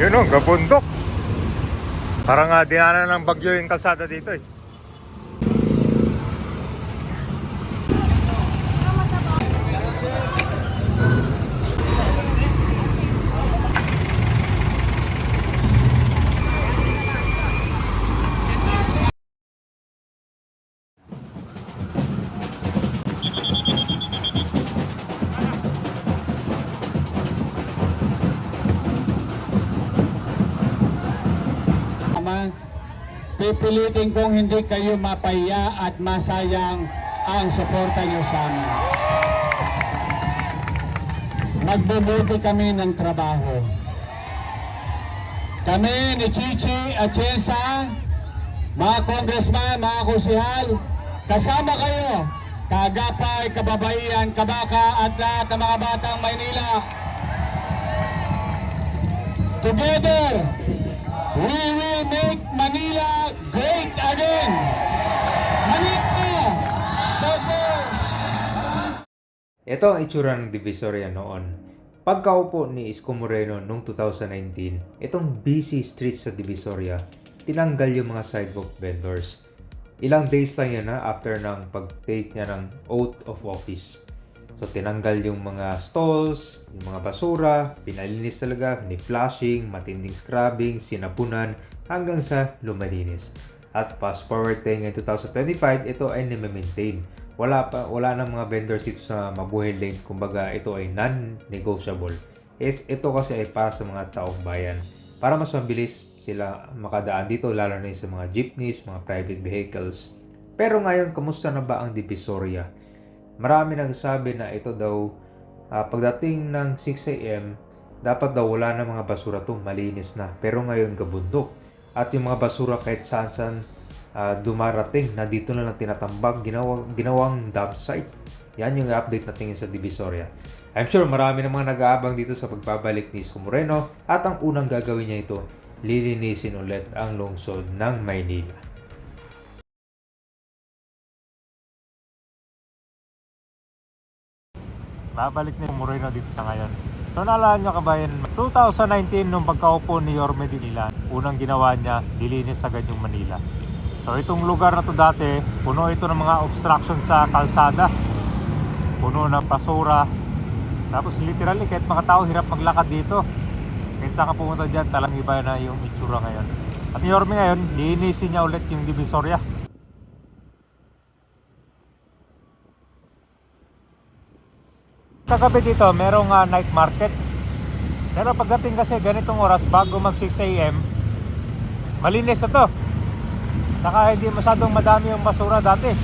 Yun o, gabundok. Parang uh, dinanan ng bagyo yung kalsada dito eh. Pipilitin kong hindi kayo mapaya at masayang ang suporta niyo sa amin. Magbubuti kami ng trabaho. Kami ni Chichi at Chesa, mga congressman, mga kusihal, kasama kayo, Kagapay, Kababaihan, Kabaka at lahat ng mga batang Maynila. Together, We will make Manila great again! Manila! Best! Ito ang itsura ng Divisoria noon. Pagkaupo ni Isko Moreno noong 2019, itong busy street sa Divisoria, tinanggal yung mga sidewalk vendors. Ilang days lang yan na after ng pag-take niya ng oath of office. So tinanggal yung mga stalls, yung mga basura, pinalinis talaga, ni flashing, matinding scrubbing, sinapunan, hanggang sa lumalinis. At fast forward tayo ngayon 2025, ito ay nime-maintain. Wala pa wala nang mga vendors dito sa Mabuhay Lane, kumbaga ito ay non-negotiable. Is ito kasi ay para sa mga taong bayan. Para mas mabilis sila makadaan dito lalo na sa mga jeepneys, mga private vehicles. Pero ngayon, kamusta na ba ang Divisoria? Marami nagsabi na ito daw ah, pagdating ng 6 a.m. dapat daw wala na mga basura to malinis na. Pero ngayon gabundok. At yung mga basura kahit saan saan ah, dumarating na dito na lang tinatambak ginawang, ginawang dump site. Yan yung update na tingin sa Divisoria. I'm sure marami na mga nag-aabang dito sa pagbabalik ni Isko Moreno at ang unang gagawin niya ito, lilinisin ulit ang lungsod ng Maynila. Babalik ni Moreno dito sa ngayon. So naalala nyo kabayan, 2019 nung pagkaupo ni Yorme Dinila, unang ginawa niya, dilinis agad yung Manila. So itong lugar na to dati, puno ito ng mga obstruction sa kalsada. Puno ng basura. Tapos literally kahit mga tao hirap maglakad dito. Saan ka pumunta dyan, talang iba na yung itsura ngayon. At ni Yorme ngayon, linisin niya ulit yung Divisoria. Kagabi dito, merong ah, night market. Pero pagdating kasi ganitong oras bago mag 6 a.m. Malinis na to. Saka hindi masyadong madami yung basura dati.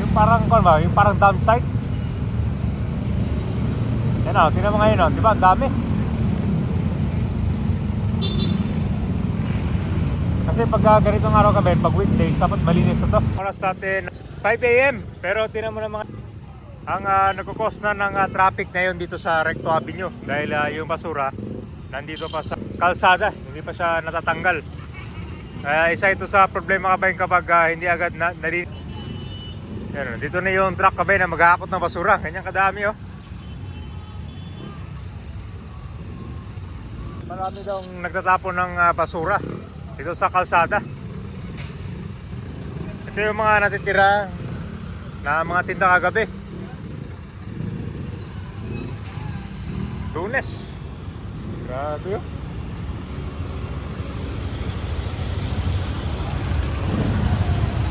Yung parang, kung ba, yung parang dump site. Yan o, tingnan mo ngayon o, di ba? Ang dami. Kasi pag ah, ganitong araw kami, pag weekdays, dapat malinis na to. Oras natin 5 a.m. Pero tingnan mo na mga ang uh, nagkukos na ng ah, traffic ngayon dito sa Recto Avenue dahil ah, yung basura nandito pa sa kalsada, hindi pa siya natatanggal. Kaya isa ito sa problema kabayan kapag ah, hindi agad na nalin Yan, dito na yung truck kabayan na maghahakot ng basura. Kanyang kadami oh. Marami daw nagtatapon ng ah, basura dito sa kalsada. Ito yung mga natitira na mga tinda kagabi. Lunes. Grabe yun.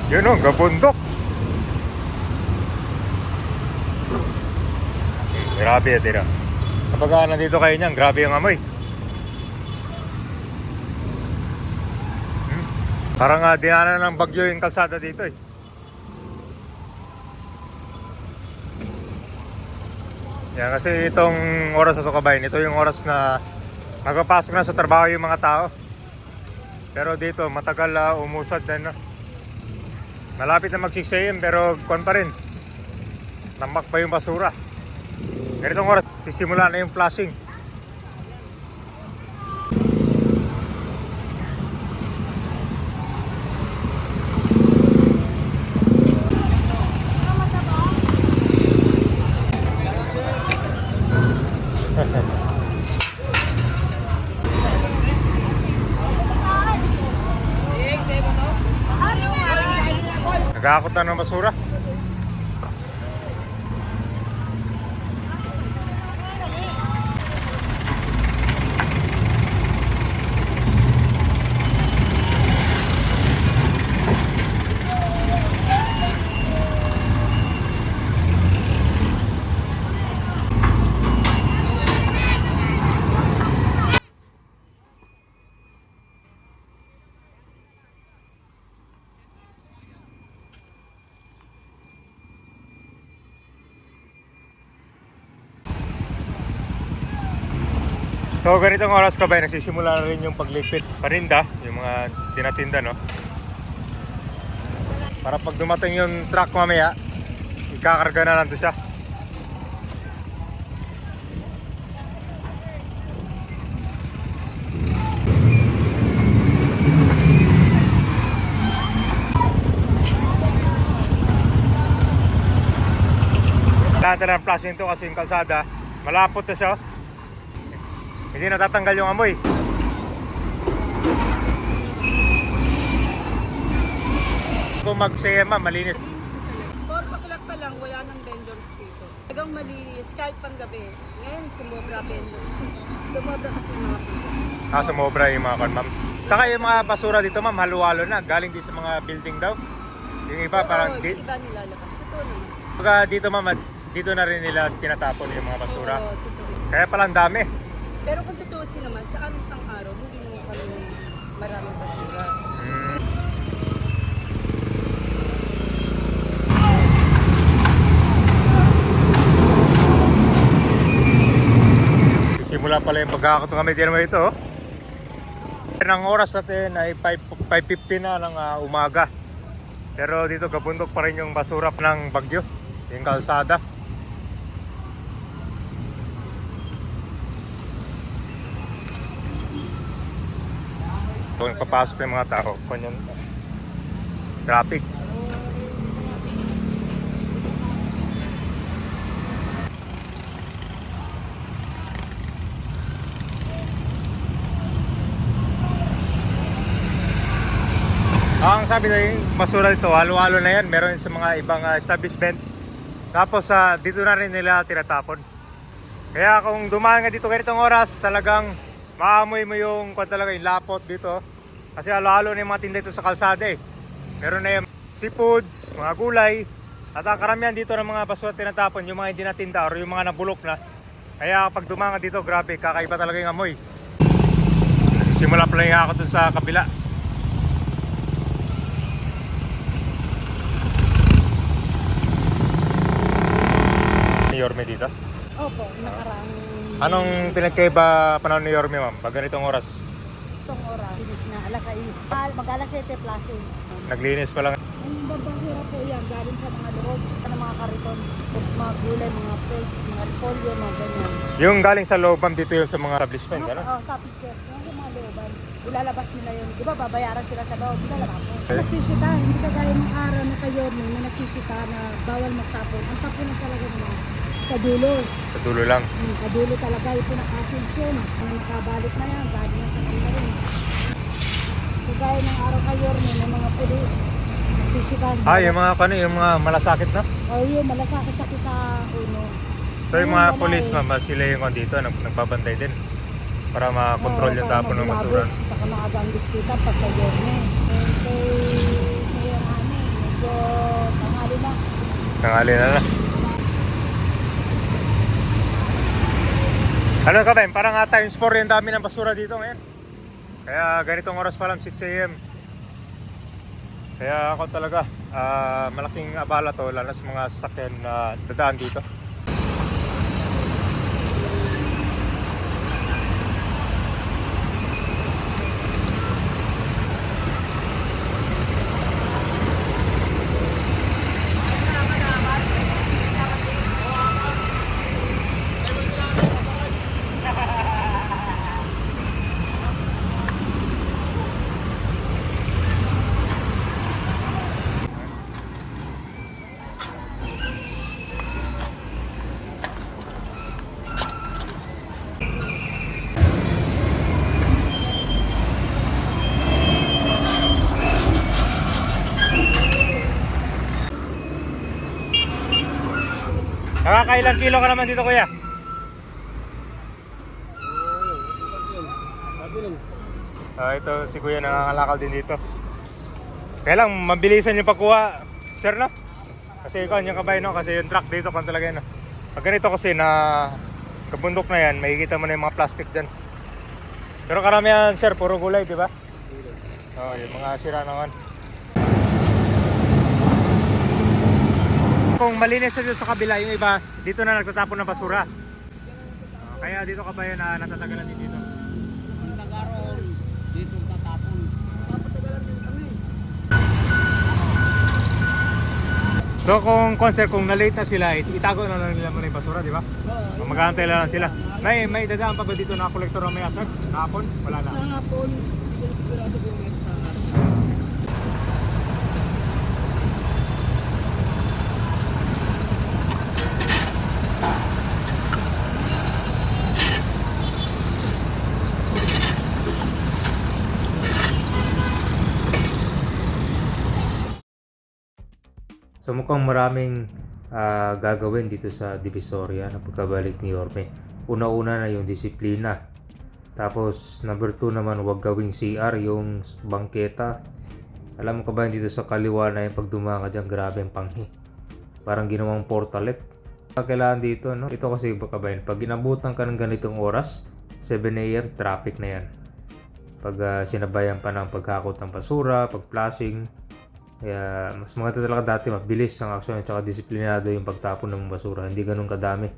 Yun o, gabundok. Grabe yan, tira. Kapag ah, nandito kayo niyan, grabe yung amoy. Hmm? Parang uh, dinanan ng bagyo yung kalsada dito eh. Yan kasi itong oras na to kabayan, ito yung oras na magpapasok na sa trabaho yung mga tao. Pero dito matagal uh, umusad na no. Malapit na mag 6 AM pero kwan pa rin. Tambak pa yung basura. Ganitong oras, sisimula na yung flashing. Pag-aakot na ng. So ganitong oras ka ba, nagsisimula na rin yung paglipit parinda, yung mga tinatinda, no? Para pag dumating yung truck mamaya, ikakarga na lang to siya. Lahat na ng flashing to kasi yung kalsada, malapot na siya. Hindi natatanggal yung amoy. Kung mag-CMA, malinis. Pa lang, wala nang vendors dito. Talagang malinis, kahit pang gabi. Ngayon, sumobra vendors. Sumobra kasi mga vendors. Ah, sumobra yung mga kon, ma'am. Tsaka yung mga basura dito, ma'am, halo-halo na. Galing din sa mga building daw. Yung iba, parang Oo, di, yung iba nilalabas. Totoo naman. Pagka dito, ma'am, dito na rin nila tinatapon yung mga basura. Oo, totoo. Kaya palang dami. Pero kung tutuusin naman, sa anong araw, hindi naman kami maraming basura. Simula pala yung pagkakato kami din naman ito. oh. Ang oras natin ay 5, 5.50 na ng ah, umaga. Pero dito kabundok pa rin yung basura ng bagyo. Yung kalsada. Kung papasok yung mga tao, kanyan traffic. Ang sabi na yung basura dito, halo-halo na yan. Meron sa mga ibang ah, establishment. Tapos sa dito na rin nila tinatapon. Kaya kung dumaan ka dito ganitong oras, talagang maamoy mo yung kung talaga yung lapot dito. Kasi halo-halo na yung mga tinda dito sa kalsada eh. Meron na yung seafoods, mga gulay. At ang karamihan dito ng mga basura tinatapon, yung mga hindi natinda or yung mga nabulok na. Kaya pag dumaan ka dito, grabe, kakaiba talaga yung amoy. Simula pala yung ako dun sa kabila. Ni Yorme dito. Opo, nakarang Anong pinagkaiba panahon ni Yorme ma'am? Pag ganitong oras, itong oras. Na alas 6. Mag-alas 7 plus naglinis pa lang. Ang babahura po yan, galing sa mga loob, sa mga kariton, mga gulay, mga fish, mga repolyo, mga ganyan. Yung galing sa loob ma'am, dito yung sa mga establishment, Ano? gano'n? Oh, tapos sir, yung mga looban, ilalabas nila yun. Di ba babayaran sila sa loob, ilalabas mo. Eh. Nagsisita, hindi ka gaya ng araw na kayo na nagsisita na bawal magtapon. Ang tapon na talaga nila sa dulo. Sa dulo lang. Hmm, sa dulo talaga, ito nakasins yun. Ang nakabalik na yan, galing na sa kanila rin. So gaya ng araw kayo ng mga pulis, nagsisita. Ah, yung mga kano, yung mga malasakit na? Oh, yun, malasakit ako sa uno. So yung mga police ma'am, ah, sila yung dito, nag nagbabantay din. Para makontrol yung tapon ng basura. Saka nakagandit kita pag sa Yorme. Eh, kay Mayor Hani, medyo tanghali na. Tangali na na. Ano ka ba? Parang ata yung spore yung dami ng basura dito ngayon. Kaya ganitong oras pa lang, 6 a.m. Kaya ako talaga, ah, malaking abala to, lalo sa mga sasakyan na dadaan dito. Nakakailang kilo ka naman dito kuya? Ah, ito si kuya nangangalakal din dito. Kaya lang, mabilisan yung pagkuha, sir no? Kasi ikaw, yung kabay no? Kasi yung truck dito, kung talaga no? Pag ganito kasi na kabundok na yan, makikita mo na yung mga plastic dyan. Pero karamihan, sir, puro gulay, di ba? Oo, oh, yung mga sira naman. Kung malinis na dito sa kabila, yung iba, dito na nagtatapon ng basura. Ah, kaya dito kabayan na natatagalan din dito. So kung concert, kung na-late na sila, it- itago na lang nila muna yung basura, di ba? Oo. Mag-aantay lang sila. May, may dadaan pa ba dito na kolektor mamaya, sir? Kahapon? Wala na. Sa hapon, hindi ko So mukhang maraming ah, gagawin dito sa Divisoria na pagkabalik ni Yorme. Una-una na yung disiplina. Tapos number 2 naman huwag gawing CR yung bangketa. Alam mo ka ba dito sa kaliwa na yung pag dumaan ka dyan, grabe ang panghi. Parang ginawang portalet. Kailangan dito, no? Ito kasi baka ba yun, pag inabutan ka ng ganitong oras, 7 a.m. traffic na yan. Pag ah, sinabayan pa ng paghakot ng basura, pag flashing, kaya mas maganda talaga dati mabilis ang aksyon at saka disiplinado yung pagtapon ng basura, hindi ganun kadami.